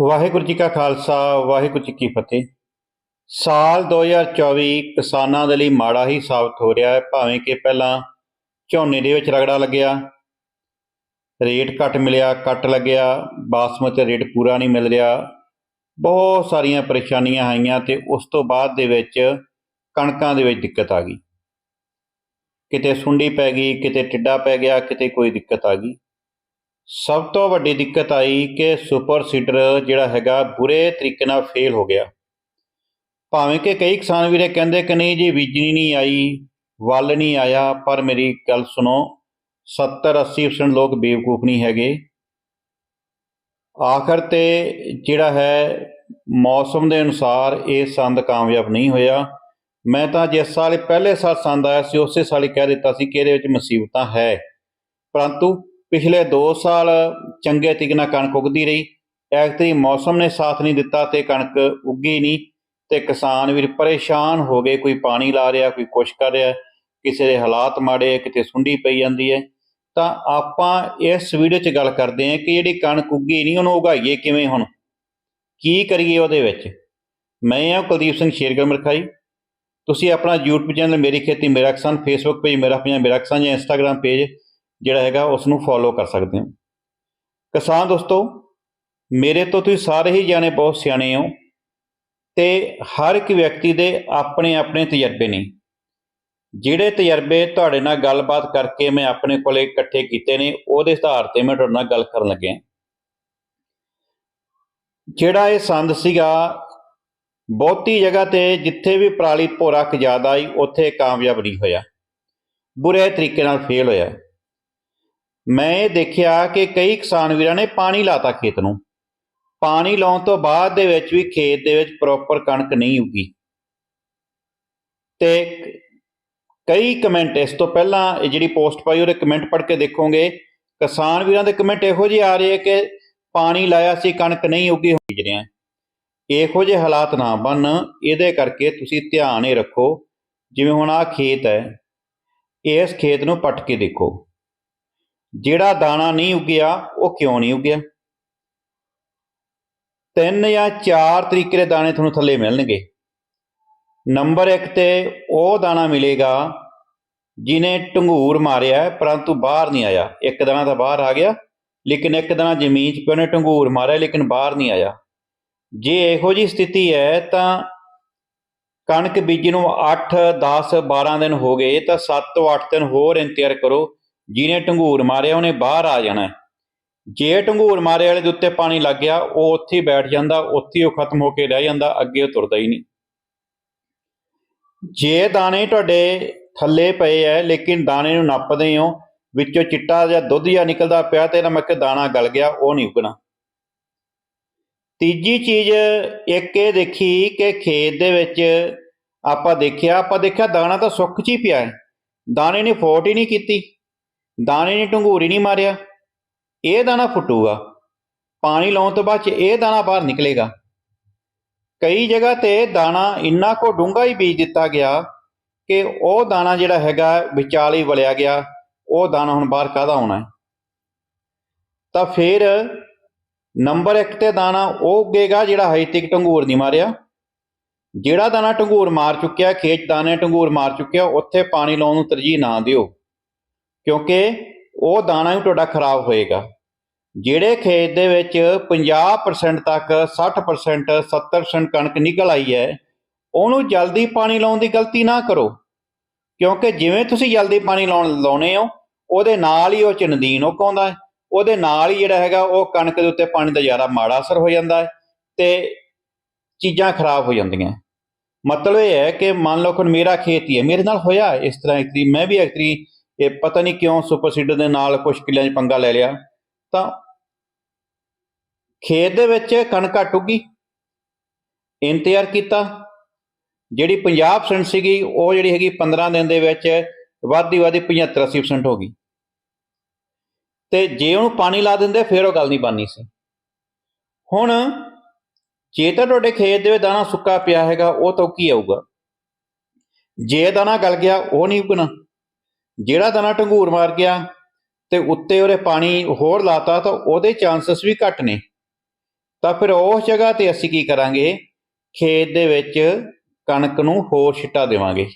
ਵਾਹਿਗੁਰੂ ਜੀ ਕਾ ਖਾਲਸਾ, ਵਾਹਿਗੁਰੂ ਜੀ ਕੀ ਫਤਿਹ। ਸਾਲ 2024 ਕਿਸਾਨਾਂ ਦੇ ਲਈ ਮਾੜਾ ਹੀ ਸਾਬਤ ਹੋ ਰਿਹਾ ਹੈ, ਭਾਵੇਂ ਕਿ ਪਹਿਲਾਂ ਝੋਨੇ ਦੇ ਵਿੱਚ ਰਗੜਾ ਲੱਗਿਆ, ਰੇਟ ਘੱਟ ਮਿਲਿਆ, ਕੱਟ ਲੱਗਿਆ, ਬਾਸਮਤੀ ਰੇਟ ਪੂਰਾ ਨਹੀਂ ਮਿਲ ਰਿਹਾ। ਬਹੁਤ ਸਾਰੀਆਂ ਪਰੇਸ਼ਾਨੀਆਂ ਆਈਆਂ ਤੇ ਉਸ ਤੋਂ ਬਾਅਦ ਦੇ ਵਿੱਚ ਕਣਕਾਂ ਦੇ ਵਿੱਚ ਦਿੱਕਤ ਆ ਗਈ। ਕਿਤੇ ਸੁੰਡੀ ਪੈ ਗਈ, ਕਿਤੇ ਟਿੱਡਾ ਪੈ ਗਿਆ, ਕਿਤੇ ਕੋਈ ਦਿੱਕਤ ਆ ਗਈ। ਸਭ ਤੋਂ ਵੱਡੀ ਦਿੱਕਤ ਆਈ ਕਿ ਸੁਪਰ ਸੀਡਰ ਜਿਹੜਾ ਹੈਗਾ ਬੁਰੇ ਤਰੀਕੇ ਨਾਲ ਫੇਲ ਹੋ ਗਿਆ। ਭਾਵੇਂ ਕਿ ਕਈ ਕਿਸਾਨ ਵੀਰੇ ਕਹਿੰਦੇ ਕਿ ਨਹੀਂ ਜੀ, ਬੀਜਣੀ ਨਹੀਂ ਆਈ, ਵੱਲ ਨਹੀਂ ਆਇਆ, ਪਰ ਮੇਰੀ ਗੱਲ ਸੁਣੋ 70 80% ਲੋਕ ਬੇਵਕੂਫ ਨਹੀਂ ਹੈਗੇ। ਆਖਰ ਤੇ ਜਿਹੜਾ ਹੈ, ਮੌਸਮ ਦੇ ਅਨੁਸਾਰ ਇਹ ਸੰਦ ਕਾਮਯਾਬ ਨਹੀਂ ਹੋਇਆ। ਮੈਂ ਤਾਂ ਜਿਸ ਸਾਲ, ਪਹਿਲੇ ਸਾਲ ਸੰਦ ਆਇਆ ਸੀ, ਉਸੇ ਸਾਲ ਹੀ ਕਹਿ ਦਿੱਤਾ ਸੀ ਕਿ ਇਹਦੇ ਵਿੱਚ ਮੁਸੀਬਤਾਂ ਹੈ। ਪਰੰਤੂ ਪਿਛਲੇ 2 ਸਾਲ ਚੰਗੇ ਤਰੀਕੇ ਨਾਲ ਕਣਕ ਉਗਦੀ ਰਹੀ। ਐਕਚੁਅਲੀ ਮੌਸਮ ਨੇ ਸਾਥ ਨਹੀਂ ਦਿੱਤਾ ਤੇ ਕਣਕ ਉੱਗੀ ਨਹੀਂ ਤੇ ਕਿਸਾਨ ਵੀਰ ਪਰੇਸ਼ਾਨ ਹੋ ਗਏ। ਕੋਈ ਪਾਣੀ ਲਾ ਰਿਹਾ, ਕੋਈ ਕੁਛ ਕਰ ਰਿਹਾ, ਕਿਸੇ ਦੇ ਹਾਲਾਤ ਮਾੜੇ, ਕਿਤੇ ਸੁੰਡੀ ਪਈ ਜਾਂਦੀ ਹੈ। ਤਾਂ ਆਪਾਂ ਇਸ ਵੀਡੀਓ 'ਚ ਗੱਲ ਕਰਦੇ ਹਾਂ ਕਿ ਜਿਹੜੀ ਕਣਕ ਉੱਗੀ ਨਹੀਂ, ਉਹਨੂੰ ਉਗਾਈਏ ਕਿਵੇਂ ਹੁਣ? ਕੀ ਕਰੀਏ ਉਹਦੇ ਵਿੱਚ? ਮੈਂ ਹਾਂ ਕੁਲਦੀਪ ਸਿੰਘ ਸ਼ੇਰਗੜ ਮਰਖਾਈ। ਤੁਸੀਂ ਆਪਣਾ YouTube ਚੈਨਲ ਮੇਰੀ ਖੇਤੀ ਮੇਰਾ ਕਿਸਾਨ, Facebook ਪੇਜ ਮੇਰਾ ਪੰਜਾਬ ਮੇਰਾ ਕਿਸਾਨ ਜਾਂ Instagram ਪੇਜ ਜਿਹੜਾ ਹੈਗਾ ਉਸ ਨੂੰ ਫੋਲੋ ਕਰ ਸਕਦੇ ਹੋ। ਕਿਸਾਨ ਦੋਸਤੋ, ਮੇਰੇ ਤੋਂ ਤੁਸੀਂ ਸਾਰੇ ਹੀ ਜਾਣੇ ਬਹੁਤ ਸਿਆਣੇ ਹੋ ਤੇ ਹਰ ਇੱਕ ਵਿਅਕਤੀ ਦੇ ਆਪਣੇ ਆਪਣੇ ਤਜਰਬੇ ਨੇ। ਜਿਹੜੇ ਤਜਰਬੇ ਤੁਹਾਡੇ ਨਾਲ ਗੱਲਬਾਤ ਕਰਕੇ ਮੈਂ ਆਪਣੇ ਕੋਲੇ ਇਕੱਠੇ ਕੀਤੇ ਨੇ, ਉਹਦੇ ਆਧਾਰ ਤੇ ਮੈਂ ਤੁਹਾਡੇ ਨਾਲ ਗੱਲ ਕਰਨ ਲੱਗਿਆ। ਜਿਹੜਾ ਇਹ ਸੰਦ ਸੀਗਾ, ਬਹੁਤੀ ਜਗ੍ਹਾ ਤੇ ਜਿੱਥੇ ਵੀ ਪਰਾਲੀ ਭੋਰਾ ਜ਼ਿਆਦਾ ਆਈ, ਉੱਥੇ ਕਾਮਯਾਬ ਨਹੀਂ ਹੋਇਆ। ਬੁਰੇ ਤਰੀਕੇ ਨਾਲ ਫੇਲ ਹੋਇਆ। ਮੈਂ ਇਹ ਦੇਖਿਆ ਕਿ ਕਈ ਕਿਸਾਨ ਵੀਰਾਂ ਨੇ ਪਾਣੀ ਲਾਤਾ ਖੇਤ ਨੂੰ। ਪਾਣੀ ਲਾਉਣ ਤੋਂ ਬਾਅਦ ਦੇ ਵਿੱਚ ਵੀ ਖੇਤ ਦੇ ਵਿੱਚ ਪ੍ਰੋਪਰ ਕਣਕ ਨਹੀਂ ਉੱਗੀ। ਤੇ ਕਈ ਕਮੈਂਟ ਇਸ ਤੋਂ ਪਹਿਲਾਂ ਇਹ ਜਿਹੜੀ ਪੋਸਟ ਪਾਈ ਉਹਦੇ ਕਮੈਂਟ ਪੜ੍ਹ ਕੇ ਦੇਖੋਗੇ। ਕਿਸਾਨ ਵੀਰਾਂ ਦੇ ਕਮੈਂਟ ਇਹੋ ਜਿਹੇ ਆ ਰਹੇ ਕਿ ਪਾਣੀ ਲਾਇਆ ਸੀ, ਕਣਕ ਨਹੀਂ ਉੱਗੀ ਹੋਈ ਜਿਹੜਿਆਂ ਇਹੋ ਜਿਹੇ ਹਾਲਾਤ ਨਾ ਬਣ ਇਹਦੇ ਕਰਕੇ ਤੁਸੀਂ ਧਿਆਨ ਇਹ ਰੱਖੋ। ਜਿਵੇਂ ਹੁਣ ਆਹ ਖੇਤ ਹੈ, ਇਸ ਖੇਤ ਨੂੰ ਪੱਟ ਕੇ ਦੇਖੋ। ਜਿਹੜਾ ਦਾਣਾ ਨਹੀਂ ਉੱਗਿਆ, ਉਹ ਕਿਉਂ ਨਹੀਂ ਉੱਗਿਆ? ਤਿੰਨ ਜਾਂ ਚਾਰ ਤਰੀਕੇ ਦੇ ਦਾਣੇ ਤੁਹਾਨੂੰ ਥੱਲੇ ਮਿਲਣਗੇ। ਨੰਬਰ 1 ਤੇ ਉਹ ਦਾਣਾ ਮਿਲੇਗਾ ਜਿਨੇ ਟੰਗੂਰ ਮਾਰਿਆ, ਪਰੰਤੂ ਬਾਹਰ ਨਹੀਂ ਆਇਆ। ਇੱਕ ਦਾਣਾ ਤਾਂ ਬਾਹਰ ਆ ਗਿਆ, ਲੇਕਿਨ ਇੱਕ ਦਾਣਾ ਜ਼ਮੀਨ 'ਚ ਪਿਆ ਉਹਨੇ ਟੰਗੂਰ ਮਾਰਿਆ, ਲੇਕਿਨ ਬਾਹਰ ਨਹੀਂ ਆਇਆ। ਜੇ ਇਹੋ ਜੀ ਸਥਿਤੀ ਹੈ, ਤਾਂ ਕਣਕ ਬੀਜੀ ਨੂੰ 8 10 12 ਦਿਨ ਹੋ ਗਏ, ਤਾਂ 7 ਤੋਂ 8 ਦਿਨ ਹੋਰ ਇੰਤਜ਼ਾਰ ਕਰੋ। ਜਿਹਨੇ ਟੰਗੂਰ ਮਾਰਿਆ ਉਹਨੇ ਬਾਹਰ ਆ ਜਾਣਾ ਜੇ ਟੰਗੂਰ ਮਾਰੇ ਵਾਲੇ ਦੇ ਉੱਤੇ ਪਾਣੀ ਲੱਗ ਗਿਆ, ਉਹ ਉੱਥੇ ਹੀ ਬੈਠ ਜਾਂਦਾ, ਉੱਥੇ ਉਹ ਖਤਮ ਹੋ ਕੇ ਰਹਿ ਜਾਂਦਾ, ਅੱਗੇ ਉਹ ਤੁਰਦਾ ਹੀ ਨਹੀਂ। ਜੇ ਦਾਣੇ ਤੁਹਾਡੇ ਥੱਲੇ ਪਏ ਐ, ਲੇਕਿਨ ਦਾਣੇ ਨੂੰ ਨੱਪਦੇ ਹੋ, ਵਿੱਚੋਂ ਚਿੱਟਾ ਜਾਂ ਦੁੱਧ ਜਾਂ ਨਿਕਲਦਾ ਪਿਆ ਤੇ ਨਾ ਮੈਂ ਕਿ ਦਾਣਾ ਗਲ ਗਿਆ, ਉਹ ਨਹੀਂ ਉਗਣਾ। ਤੀਜੀ ਚੀਜ਼ ਇੱਕ ਇਹ ਦੇਖੀ ਕਿ ਖੇਤ ਦੇ ਵਿੱਚ ਆਪਾਂ ਦੇਖਿਆ ਆਪਾਂ ਦੇਖਿਆ ਦਾਣਾ ਤਾਂ ਸੁੱਕ ਚ ਹੀ ਪਿਆ ਹੈ। ਦਾਣੇ ਨੇ ਫੋਟ ਹੀ ਨਹੀਂ ਕੀਤੀ। ਦਾਣੇ ਨੇ ਢੰਗੂਰੀ ਨਹੀਂ ਮਾਰਿਆ, ਇਹ ਦਾਣਾ ਫੁੱਟੂਗਾ। ਪਾਣੀ ਲਾਉਣ ਤੋਂ ਬਾਅਦ 'ਚ ਇਹ ਦਾਣਾ ਬਾਹਰ ਨਿਕਲੇਗਾ। ਕਈ ਜਗ੍ਹਾ ਤੇ ਦਾਣਾ ਇੰਨਾ ਕੋ ਡੂੰਘਾ ਹੀ ਬੀਜ ਦਿੱਤਾ ਗਿਆ ਕਿ ਉਹ ਦਾਣਾ ਜਿਹੜਾ ਹੈਗਾ ਵਿਚਾਲੇ ਹੀ ਵਲਿਆ ਗਿਆ, ਉਹ ਦਾਣਾ ਹੁਣ ਬਾਹਰ ਕਾਹਦਾ ਆਉਣਾ ਹੈ? ਤਾਂ ਫਿਰ ਨੰਬਰ 1 ਤੇ ਦਾਣਾ ਉਹ ਉੱਗੇਗਾ ਜਿਹੜਾ ਹਜੇ ਤੱਕ ਟੰਗੂਰ ਨਹੀਂ ਮਾਰਿਆ। ਜਿਹੜਾ ਦਾਣਾ ਟੰਗੂਰ ਮਾਰ ਚੁੱਕਿਆ, ਖੇਤ ਦਾਣੇ ਟੰਗੂਰ ਮਾਰ ਚੁੱਕਿਆ, ਉੱਥੇ ਪਾਣੀ ਲਾਉਣ ਨੂੰ ਤਰਜੀਹ ਨਾ ਦਿਓ। ਕਿਉਂਕਿ ਉਹ ਦਾਣਾ ਵੀ ਤੁਹਾਡਾ ਖਰਾਬ ਹੋਏਗਾ। ਜਿਹੜੇ ਖੇਤ ਦੇ ਵਿੱਚ 50% ਤੱਕ 60% 70% ਕਣਕ ਨਿਕਲ ਆਈ ਹੈ, ਉਹਨੂੰ ਜਲਦੀ ਪਾਣੀ ਲਾਉਣ ਦੀ ਗਲਤੀ ਨਾ ਕਰੋ। ਕਿਉਂਕਿ ਜਿਵੇਂ ਤੁਸੀਂ ਜਲਦੀ ਪਾਣੀ ਲਾਉਣ, ਲਾਉਣੇ ਹੋ, ਉਹਦੇ ਨਾਲ ਹੀ ਉਹ ਚ ਨਦੀਨ ਉਹ ਆਉਂਦਾ ਹੈ। ਉਹਦੇ ਨਾਲ ਹੀ ਜਿਹੜਾ ਹੈਗਾ, ਉਹ ਕਣਕ ਦੇ ਉੱਤੇ ਪਾਣੀ ਦਾ ਜ਼ਿਆਦਾ ਮਾੜਾ ਅਸਰ ਹੋ ਜਾਂਦਾ ਹੈ ਤੇ ਚੀਜ਼ਾਂ ਖਰਾਬ ਹੋ ਜਾਂਦੀਆਂ ਮਤਲਬ ਇਹ ਹੈ ਕਿ ਮੰਨ ਲਓ ਕਿ ਮੇਰਾ ਖੇਤ ਹੀ ਹੈ, ਮੇਰੇ ਨਾਲ ਹੋਇਆ ਇਸ ਤਰ੍ਹਾਂ ਇੱਕ ਦੀ ਮੈਂ ਵੀ ਐਕਚੁਅਲੀ ਇਹ ਪਤਾ ਨਹੀਂ ਕਿਉਂ ਸੁਪਰ ਸੀਡਰ ਦੇ ਨਾਲ ਕੁਝ ਕਿੱਲਿਆਂ 'ਚ ਪੰਗਾ ਲੈ ਲਿਆ। ਤਾਂ ਖੇਤ ਦੇ ਵਿੱਚ ਕਣਕ ਟੁੱਗੀ ਇੰਤਜ਼ਾਰ ਕੀਤਾ। ਜਿਹੜੀ 50% ਸੀਗੀ, ਉਹ ਜਿਹੜੀ ਹੈਗੀ 15 ਦਿਨ ਦੇ ਵਿੱਚ ਵੱਧਦੀ ਵੱਧਦੀ 75 80% ਹੋ ਗਈ। ਤੇ ਜੇ ਉਹਨੂੰ ਪਾਣੀ ਲਾ ਦਿੰਦੇ, ਫਿਰ ਉਹ ਗੱਲ ਨਹੀਂ ਬਣਨੀ ਸੀ। ਹੁਣ ਜੇ ਤਾਂ ਤੁਹਾਡੇ ਖੇਤ ਦੇ ਵਿੱਚ ਦਾਣਾ ਸੁੱਕਾ ਪਿਆ ਹੈਗਾ, ਉਹ ਤਾਂ ਕੀ ਆਊਗਾ। ਜੇ ਦਾਣਾ ਗਲ ਗਿਆ, ਉਹ ਨਹੀਂ ਉਗਣਾ। ਜਿਹੜਾ ਦਾਣਾ ਢੰਗੂਰ ਮਾਰ ਗਿਆ ਤੇ ਉੱਤੇ ਉਹਦੇ ਪਾਣੀ ਹੋਰ ਲਾਤਾ ਤਾਂ ਉਹਦੇ ਚਾਂਸਸ ਵੀ ਘੱਟ ਨੇ। ਤਾਂ ਫਿਰ ਉਸ ਜਗ੍ਹਾ ਤੇ ਅਸੀਂ ਕੀ ਕਰਾਂਗੇ? ਖੇਤ ਦੇ ਵਿੱਚ ਕਣਕ ਨੂੰ ਹੋਰ ਛਿੱਟਾ ਦੇਵਾਂਗੇ।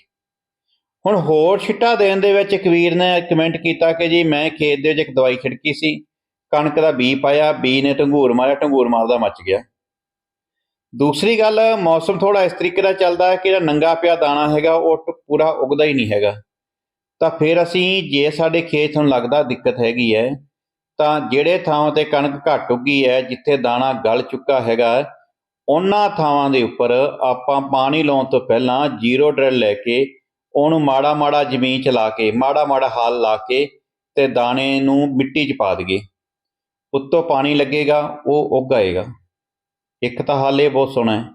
ਹੁਣ ਹੋਰ ਛਿੱਟਾ ਦੇਣ ਦੇ ਵਿੱਚ ਇੱਕ ਵੀਰ ਨੇ ਕਮੈਂਟ ਕੀਤਾ ਕਿ ਜੀ ਮੈਂ ਖੇਤ ਦੇ ਵਿੱਚ ਇੱਕ ਦਵਾਈ ਛਿੜਕੀ ਸੀ, ਕਣਕ ਦਾ ਬੀ ਪਾਇਆ ਬੀ ਨੇ ਢੰਗੂਰ ਮਾਰਿਆ ਢੰਗੂਰ ਮਾਰਦਾ ਮੱਚ ਗਿਆ। ਦੂਸਰੀ ਗੱਲ, ਮੌਸਮ ਥੋੜਾ ਇਸ ਤਰੀਕੇ ਦਾ ਚੱਲਦਾ ਹੈ ਕਿ ਜਿਹੜਾ ਨੰਗਾ ਪਿਆ ਦਾਣਾ ਹੈਗਾ, ਉਹ ਟ- ਪੂਰਾ ਉਗਦਾ ਹੀ ਨਹੀਂ ਹੈਗਾ। ਤਾਂ ਫਿਰ ਅਸੀਂ ਜੇ ਸਾਡੇ ਖੇਤ ਨੂੰ ਲੱਗਦਾ ਦਿੱਕਤ ਹੈਗੀ ਹੈ, ਤਾਂ ਜਿਹੜੇ ਥਾਵਾਂ ਤੇ ਕਣਕ ਘੱਟ ਉੱਗੀ ਹੈ, ਜਿੱਥੇ ਦਾਣਾ ਗਲ ਚੁੱਕਾ ਹੈਗਾ, ਉਹਨਾਂ ਥਾਵਾਂ ਦੇ ਉੱਪਰ ਆਪਾਂ ਪਾਣੀ ਲਾਉਣ ਤੋਂ ਪਹਿਲਾਂ ਜ਼ੀਰੋ ਡਰਿਲ ਲੈ ਕੇ ਉਹਨੂੰ ਮਾੜਾ ਮਾੜਾ ਜ਼ਮੀਨ ਚ ਲਾ ਕੇ, ਮਾੜਾ ਮਾੜਾ ਹਾਲ ਲਾ ਕੇ ਤੇ ਦਾਣੇ ਨੂੰ ਮਿੱਟੀ 'ਚ ਪਾ ਦਈਏ। ਉੱਤੋਂ ਪਾਣੀ ਲੱਗੇਗਾ, ਉਹ ਉੱਗ ਆਏਗਾ। ਇੱਕ ਤਾਂ ਹਾਲ ਇਹ ਬਹੁਤ ਸੋਹਣਾ ਹੈ।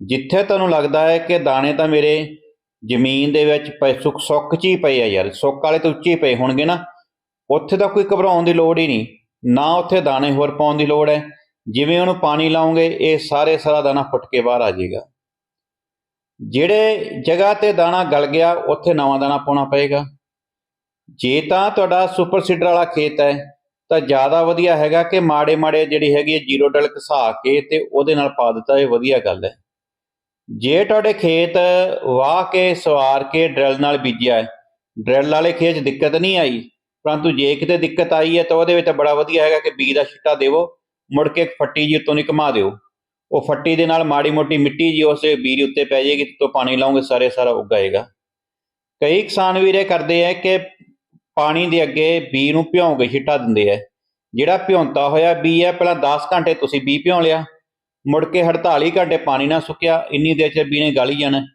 ਜਿੱਥੇ ਤੁਹਾਨੂੰ ਲੱਗਦਾ ਹੈ ਕਿ ਦਾਣੇ ਤਾਂ ਮੇਰੇ ਜ਼ਮੀਨ ਦੇ ਵਿੱਚ ਪਏ ਸੁੱਕ ਸੁੱਕ 'ਚ ਹੀ ਪਏ ਆ ਯਾਰ ਸੁੱਕ ਵਾਲੇ ਤਾਂ ਉੱਚੇ ਹੀ ਪਏ ਹੋਣਗੇ ਨਾ। ਉੱਥੇ ਤਾਂ ਕੋਈ ਘਬਰਾਉਣ ਦੀ ਲੋੜ ਹੀ ਨਹੀਂ, ਨਾ ਉੱਥੇ ਦਾਣੇ ਹੋਰ ਪਾਉਣ ਦੀ ਲੋੜ ਹੈ। ਜਿਵੇਂ ਉਹਨੂੰ ਪਾਣੀ ਲਾਉਂਗੇ, ਇਹ ਸਾਰੇ ਸਾਰਾ ਦਾਣਾ ਫੁੱਟ ਕੇ ਬਾਹਰ ਆ ਜਾਏਗਾ। ਜਿਹੜੇ ਜਗ੍ਹਾ ਤੇ ਦਾਣਾ ਗਲ ਗਿਆ, ਉੱਥੇ ਨਵਾਂ ਦਾਣਾ ਪਾਉਣਾ ਪਏਗਾ। ਜੇ ਤਾਂ ਤੁਹਾਡਾ ਸੁਪਰ ਸੀਡਰ ਵਾਲਾ ਖੇਤ ਹੈ, ਤਾਂ ਜ਼ਿਆਦਾ ਵਧੀਆ ਹੈਗਾ ਕਿ ਮਾੜੇ ਮਾੜੇ ਜਿਹੜੀ ਹੈਗੀ ਹੈ ਜ਼ੀਰੋ ਡਲ ਘਸਾ ਕੇ ਤੇ ਉਹਦੇ ਨਾਲ ਪਾ ਦਿੱਤਾ, ਇਹ ਵਧੀਆ ਗੱਲ ਹੈ। ਜੇ ਤੁਹਾਡੇ ਖੇਤ ਵਾਹ ਕੇ ਸਵਾਰ ਕੇ ਡਰਿਲ ਨਾਲ ਬੀਜਿਆ ਹੈ, ਡਰਿਲ ਵਾਲੇ ਖੇਤ 'ਚ ਦਿੱਕਤ ਨਹੀਂ ਆਈ, ਪਰੰਤੂ ਜੇ ਕਿਤੇ ਦਿੱਕਤ ਆਈ ਹੈ ਤਾਂ ਉਹਦੇ ਵਿੱਚ ਤਾਂ ਬੜਾ ਵਧੀਆ ਹੈਗਾ ਕਿ ਬੀਜ ਦਾ ਛਿੱਟਾ ਦੇਵੋ, ਮੁੜ ਕੇ ਫੱਟੀ ਜੀ ਉੱਤੋਂ ਨਹੀਂ ਘੁਮਾ ਦਿਓ। ਉਹ ਫੱਟੀ ਦੇ ਨਾਲ ਮਾੜੀ ਮੋਟੀ ਮਿੱਟੀ ਜੀ ਉਸੇ ਬੀਜ ਉੱਤੇ ਪੈ ਜਾਏਗੀ, ਤੋਂ ਪਾਣੀ ਲਾਉਂਗੇ ਸਾਰੇ ਸਾਰਾ ਉਗਾਏਗਾ ਕਈ ਕਿਸਾਨ ਵੀਰੇ ਕਰਦੇ ਆ ਕਿ ਪਾਣੀ ਦੇ ਅੱਗੇ ਬੀ ਨੂੰ ਭਿਉਂ ਕੇ ਛਿੱਟਾ ਦਿੰਦੇ ਆ। ਜਿਹੜਾ ਭਿਉਂਤਾ ਹੋਇਆ ਬੀ ਹੈ, ਪਹਿਲਾਂ 10 ਘੰਟੇ ਤੁਸੀਂ ਬੀ ਭਿਉਂ ਲਿਆ ਮੁੜ ਕੇ 48 ਘੰਟੇ ਪਾਣੀ ਨਾ ਸੁੱਕਿਆ, ਇੰਨੀ ਦੇਰ ਚ ਬੀ ਨੇ ਗਲ ਹੀ ਜਾਣਾ।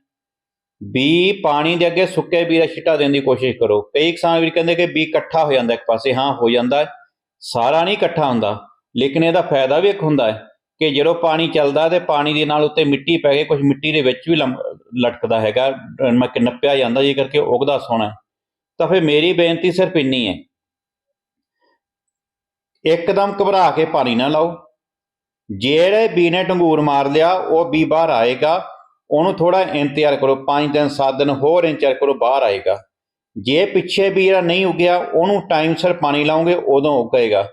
ਬੀ ਪਾਣੀ ਦੇ ਅੱਗੇ ਸੁੱਕੇ ਬੀ ਦਾ ਛਿੱਟਾ ਦੇਣ ਦੀ ਕੋਸ਼ਿਸ਼ ਕਰੋ। ਕਈ ਕਿਸਾਨ ਵੀ ਕਹਿੰਦੇ ਕਿ ਬੀ ਇਕੱਠਾ ਹੋ ਜਾਂਦਾ, ਇੱਕ ਪਾਸੇ ਹਾਂ ਹੋ ਜਾਂਦਾ ਸਾਰਾ ਨਹੀਂ ਇਕੱਠਾ ਹੁੰਦਾ, ਲੇਕਿਨ ਇਹਦਾ ਫਾਇਦਾ ਵੀ ਇੱਕ ਹੁੰਦਾ ਹੈ ਕਿ ਜਦੋਂ ਪਾਣੀ ਚੱਲਦਾ ਤੇ ਪਾਣੀ ਦੇ ਨਾਲ ਉੱਤੇ ਮਿੱਟੀ ਪੈ ਕੇ ਕੁਝ ਮਿੱਟੀ ਦੇ ਵਿੱਚ ਵੀ ਲੰਮ- ਲਟਕਦਾ ਹੈਗਾ। ਨੱਪਿਆ ਜਾਂਦਾ ਜੇ ਕਰਕੇ ਉਗਦਾ ਸੋਹਣਾ ਤਾਂ ਫਿਰ ਮੇਰੀ ਬੇਨਤੀ ਸਿਰਫ ਇੰਨੀ ਹੈ। ਇੱਕਦਮ ਘਬਰਾ ਕੇ ਪਾਣੀ ਨਾ ਲਾਓ। ਜਿਹੜੇ ਬੀ ਨੇ ਢੰਗੂਰ ਮਾਰ ਲਿਆ, ਉਹ ਬੀ ਬਾਹਰ ਆਏਗਾ। ਉਹਨੂੰ ਥੋੜਾ ਇੰਤਜ਼ਾਰ ਕਰੋ 5 ਦਿਨ 7 ਦਿਨ ਹੋਰ ਇੰਤਜ਼ਾਰ ਕਰੋ, ਬਾਹਰ ਆਏਗਾ। ਜੇ ਪਿੱਛੇ ਵੀ ਜਿਹੜਾ ਨਹੀਂ ਉਗਿਆ, ਉਹਨੂੰ ਟਾਈਮ ਸਿਰ ਪਾਣੀ ਲਾਉਂਗੇ ਉਦੋਂ ਉਗੇਗਾ।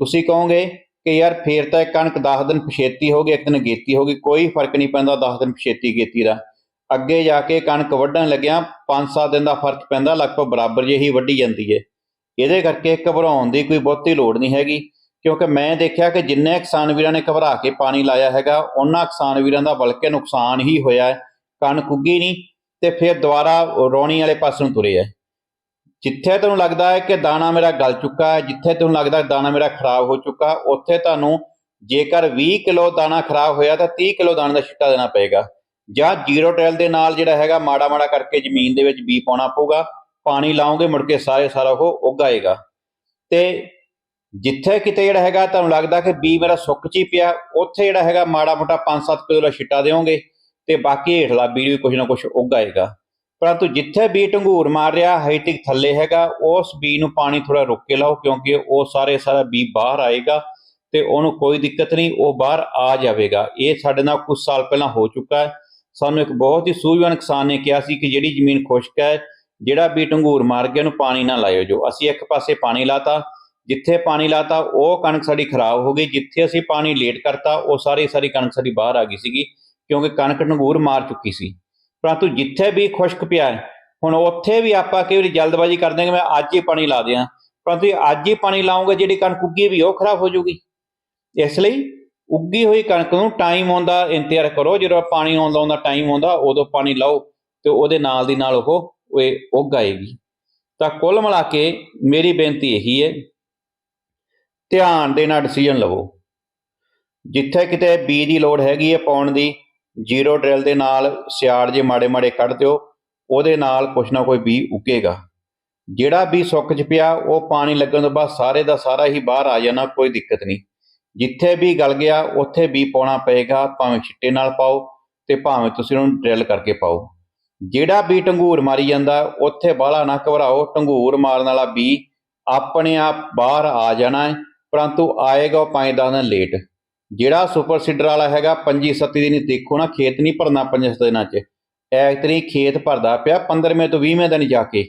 ਤੁਸੀਂ ਕਹੋਗੇ ਕਿ ਯਾਰ ਫੇਰ ਤਾਂ ਇਹ ਕਣਕ 10 ਦਿਨ ਪਛੇਤੀ ਹੋ ਗਈ, ਇੱਕ ਦਿਨ ਗੇਤੀ ਹੋ ਗਈ, ਕੋਈ ਫ਼ਰਕ ਨਹੀਂ ਪੈਂਦਾ 10 ਦਿਨ ਪਛੇਤੀ ਗੇਤੀ ਦਾ। ਅੱਗੇ ਜਾ ਕੇ ਕਣਕ ਵੱਢਣ ਲੱਗਿਆ 5-7 ਦਿਨ ਦਾ ਫ਼ਰਕ ਪੈਂਦਾ, ਲਗਭਗ ਬਰਾਬਰ ਜਿਹੀ ਵੱਢੀ ਜਾਂਦੀ ਹੈ ਇਹਦੇ ਕਰਕੇ ਘਬਰਾਉਣ ਦੀ ਕੋਈ ਬਹੁਤੀ ਲੋੜ ਨਹੀਂ ਹੈਗੀ। ਕਿਉਂਕਿ ਮੈਂ ਦੇਖਿਆ ਕਿ ਜਿੰਨੇ ਕਿਸਾਨ ਵੀਰਾਂ ਨੇ ਘਬਰਾ ਕੇ ਪਾਣੀ ਲਾਇਆ ਹੈਗਾ, ਉਹਨਾਂ ਕਿਸਾਨ ਵੀਰਾਂ ਦਾ ਬਲਕਿ ਨੁਕਸਾਨ ਹੀ ਹੋਇਆ ਹੈ। ਕਣਕ ਉੱਗੀ ਨਹੀਂ ਤੇ ਫਿਰ ਦੁਬਾਰਾ ਰੌਣੀ ਵਾਲੇ ਪਾਸੇ ਨੂੰ ਤੁਰੇ ਹੈ। ਜਿੱਥੇ ਤੁਹਾਨੂੰ ਲੱਗਦਾ ਹੈ ਕਿ ਦਾਣਾ ਮੇਰਾ ਗਲ ਚੁੱਕਾ ਹੈ, ਜਿੱਥੇ ਤੁਹਾਨੂੰ ਲੱਗਦਾ ਦਾਣਾ ਮੇਰਾ ਖਰਾਬ ਹੋ ਚੁੱਕਾ, ਉੱਥੇ ਤੁਹਾਨੂੰ ਜੇਕਰ 20 ਕਿਲੋ ਦਾਣਾ ਖਰਾਬ ਹੋਇਆ ਤਾਂ 30 ਕਿਲੋ ਦਾਣੇ ਦਾ ਛਿੱਟਾ ਦੇਣਾ ਪਏਗਾ। ਜਾਂ ਜ਼ੀਰੋ ਟੈਲ ਦੇ ਨਾਲ ਜਿਹੜਾ ਹੈਗਾ ਮਾੜਾ ਮਾੜਾ ਕਰਕੇ ਜ਼ਮੀਨ ਦੇ ਵਿੱਚ ਬੀ ਪਾਉਣਾ ਪਊਗਾ, ਪਾਣੀ ਲਾਉਂਗੇ ਮੁੜ ਕੇ ਸਾਰੇ ਸਾਰਾ ਉਹ ਉੱਗ ਆਏਗਾ। ਤੇ ਜਿੱਥੇ ਕਿਤੇ ਜਿਹੜਾ ਹੈਗਾ ਤੁਹਾਨੂੰ ਲੱਗਦਾ ਕਿ ਬੀ ਮੇਰਾ ਸੁੱਕ ਚ ਹੀ ਪਿਆ, ਉੱਥੇ ਜਿਹੜਾ ਹੈਗਾ ਮਾੜਾ ਮੋਟਾ 5-7 ਕਿਲੋ ਦਾ ਛਿੱਟਾ ਦਿਓਗੇ ਤੇ ਬਾਕੀ ਹੇਠਲਾ ਬੀ ਵੀ ਕੁਝ ਨਾ ਕੁਝ ਉੱਗ ਆਏਗਾ। ਪਰੰਤੂ ਜਿੱਥੇ ਬੀ ਢੰਗੂਰ ਮਾਰ ਰਿਹਾ ਹਾਈਟਿਕ ਥੱਲੇ ਹੈਗਾ, ਉਸ ਬੀ ਨੂੰ ਪਾਣੀ ਥੋੜਾ ਰੁੱਕ ਕੇ ਲਾਓ ਕਿਉਂਕਿ ਉਹ ਸਾਰੇ ਸਾਰਾ ਬੀ ਬਾਹਰ ਆਏਗਾ ਤੇ ਉਹਨੂੰ ਕੋਈ ਦਿੱਕਤ ਨਹੀਂ, ਉਹ ਬਾਹਰ ਆ ਜਾਵੇਗਾ। ਇਹ ਸਾਡੇ ਨਾਲ ਕੁਝ ਸਾਲ ਪਹਿਲਾਂ ਹੋ ਚੁੱਕਾ ਹੈ। ਸਾਨੂੰ ਇੱਕ ਬਹੁਤ ਹੀ ਸੂਝਵਾਨ ਕਿਸਾਨ ਨੇ ਕਿਹਾ ਸੀ ਕਿ ਜਿਹੜੀ ਜ਼ਮੀਨ ਖੁਸ਼ਕ ਹੈ, ਜਿਹੜਾ ਵੀ ਢੰਗੂਰ ਮਾਰ ਗਿਆ ਉਹਨੂੰ ਪਾਣੀ ਨਾ ਲਾਇਓ ਜੋ। ਅਸੀਂ ਇੱਕ ਪਾਸੇ ਪਾਣੀ ਲਾਤਾ ਜਿੱਥੇ ਪਾਣੀ ਲਾਤਾ, ਉਹ ਕਣਕ ਸਾਡੀ ਖਰਾਬ ਹੋ ਗਈ। ਜਿੱਥੇ ਅਸੀਂ ਪਾਣੀ ਲੇਟ ਕਰਤਾ, ਉਹ ਸਾਰੀ ਸਾਰੀ ਕਣਕ ਸਾਡੀ ਬਾਹਰ ਆ ਗਈ ਸੀਗੀ, ਕਿਉਂਕਿ ਕਣਕ ਢੰਗੂਰ ਮਾਰ ਚੁੱਕੀ ਸੀ। ਪਰੰਤੂ ਜਿੱਥੇ ਵੀ ਖੁਸ਼ਕ ਪਿਆ ਹੁਣ ਉੱਥੇ ਵੀ ਆਪਾਂ ਕਈ ਵਾਰੀ ਜਲਦਬਾਜ਼ੀ ਕਰਦੇ ਹਾਂ ਕਿ ਮੈਂ ਅੱਜ ਹੀ ਪਾਣੀ ਲਾ ਦਿਆਂ। ਪਰੰਤੂ ਅੱਜ ਹੀ ਪਾਣੀ ਲਾਉਂਗੇ, ਜਿਹੜੀ ਕਣਕ ਉੱਗੀ ਵੀ ਉਹ ਖਰਾਬ ਹੋ ਜਾਊਗੀ। ਇਸ ਲਈ ਉੱਗੀ ਹੋਈ ਕਣਕ ਨੂੰ ਟਾਈਮ ਆਉਂਦਾ ਇੰਤਜ਼ਾਰ ਕਰੋ। ਜਦੋਂ ਪਾਣੀ ਆਉਂਦਾ ਆਉਂਦਾ ਟਾਈਮ ਆਉਂਦਾ, ਉਦੋਂ ਪਾਣੀ ਲਾਓ ਤੇ ਉਹਦੇ ਨਾਲ ਦੀ ਨਾਲ ਉਹ ਉਹ ਉੱਗ ਆਏਗੀ। ਤਾਂ ਕੁੱਲ ਮਿਲਾ ਕੇ ਮੇਰੀ ਬੇਨਤੀ ਇਹੀ ਹੈ ਧਿਆਨ ਦੇ ਨਾਲ ਡਿਸੀਜਨ ਲਵੋ। ਜਿੱਥੇ ਕਿਤੇ ਬੀ ਦੀ ਲੋੜ ਹੈਗੀ ਹੈ ਪਾਉਣ ਦੀ ਜ਼ੀਰੋ ਡਰਿਲ ਦੇ ਨਾਲ ਸਿਆੜ ਜੇ ਮਾੜੇ ਮਾੜੇ ਕੱਢ ਦਿਓ, ਉਹਦੇ ਨਾਲ ਕੁਛ ਨਾ ਕੋਈ ਬੀ ਉੱਗੇਗਾ। ਜਿਹੜਾ ਵੀ ਸੁੱਕ ਚ ਪਿਆ, ਉਹ ਪਾਣੀ ਲੱਗਣ ਤੋਂ ਬਾਅਦ ਸਾਰੇ ਦਾ ਸਾਰਾ ਹੀ ਬਾਹਰ ਆ ਜਾਣਾ, ਕੋਈ ਦਿੱਕਤ ਨਹੀਂ। ਜਿੱਥੇ ਵੀ ਗਲ ਗਿਆ, ਉੱਥੇ ਵੀ ਪਾਉਣਾ ਪਏਗਾ, ਭਾਵੇਂ ਛਿੱਟੇ ਨਾਲ ਪਾਓ ਤੇ ਭਾਵੇਂ ਤੁਸੀਂ ਉਹਨੂੰ ਡਰਿਲ ਕਰਕੇ ਪਾਓ। ਜਿਹੜਾ ਵੀ ਟੰਗੂਰ ਮਾਰੀ ਜਾਂਦਾ, ਉੱਥੇ ਬਾਹਲਾ ਨਾ ਘਬਰਾਓ, ਟੰਗੂਰ ਮਾਰਨ ਵਾਲਾ ਵੀ ਆਪਣੇ ਆਪ ਬਾਹਰ ਆ ਜਾਣਾ ਹੈ। ਪਰੰਤੂ ਆਏਗਾ ਉਹ 5-10 ਦਿਨ ਲੇਟ ਜਿਹੜਾ ਸੁਪਰ ਸੀਡਰ ਵਾਲਾ ਹੈਗਾ 25-27 ਦਿਨ ਦੇਖੋ ਨਾ ਖੇਤ ਨਹੀਂ ਭਰਨਾ 5 ਦਿਨਾਂ 'ਚ। ਐਕਟਰੀ ਖੇਤ ਭਰਦਾ ਪਿਆ 15ਵੇਂ ਤੋਂ 20ਵੇਂ ਦਿਨ ਜਾ ਕੇ।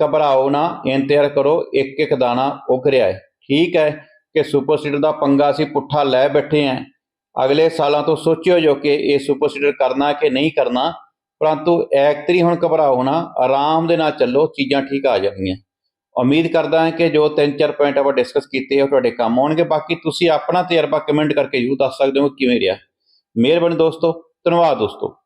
ਘਬਰਾਓ ਨਾ, ਇੰਤਜ਼ਾਰ ਕਰੋ ਇੱਕ ਇੱਕ ਦਾਣਾ ਉਗ ਰਿਹਾ ਹੈ। ਠੀਕ ਹੈ ਕਿ ਸੁਪਰ ਸੀਡਰ ਦਾ ਪੰਗਾ ਅਸੀਂ ਪੁੱਠਾ ਲੈ ਬੈਠੇ ਆਂ ਅਗਲੇ ਸਾਲਾਂ ਤੋਂ ਸੋਚਿਓ ਜੋ ਕਿ ਇਹ ਸੁਪਰ ਸੀਡਰ ਕਰਨਾ ਕਿ ਨਹੀਂ ਕਰਨਾ। ਪਰੰਤੂ ਐਕਤਰੀ ਹੁਣ ਘਬਰਾਓ ਨਾ, ਆਰਾਮ ਦੇ ਨਾਲ ਚੱਲੋ, ਚੀਜ਼ਾਂ ਠੀਕ ਆ ਜਾਣਗੀਆਂ। ਉਮੀਦ ਕਰਦਾ ਹਾਂ ਕਿ ਜੋ ਤਿੰਨ ਚਾਰ ਪੁਆਇੰਟ ਆਪਾਂ ਡਿਸਕਸ ਕੀਤੇ ਉਹ ਤੁਹਾਡੇ ਕੰਮ ਆਉਣਗੇ। ਬਾਕੀ ਤੁਸੀਂ ਆਪਣਾ ਤਜਰਬਾ ਕਮੈਂਟ ਕਰਕੇ ਜ਼ਰੂਰ ਦੱਸ ਸਕਦੇ ਹੋ ਕਿਵੇਂ ਰਿਹਾ। ਮਿਹਰਬਾਨੀ ਦੋਸਤੋ, ਧੰਨਵਾਦ ਦੋਸਤੋ।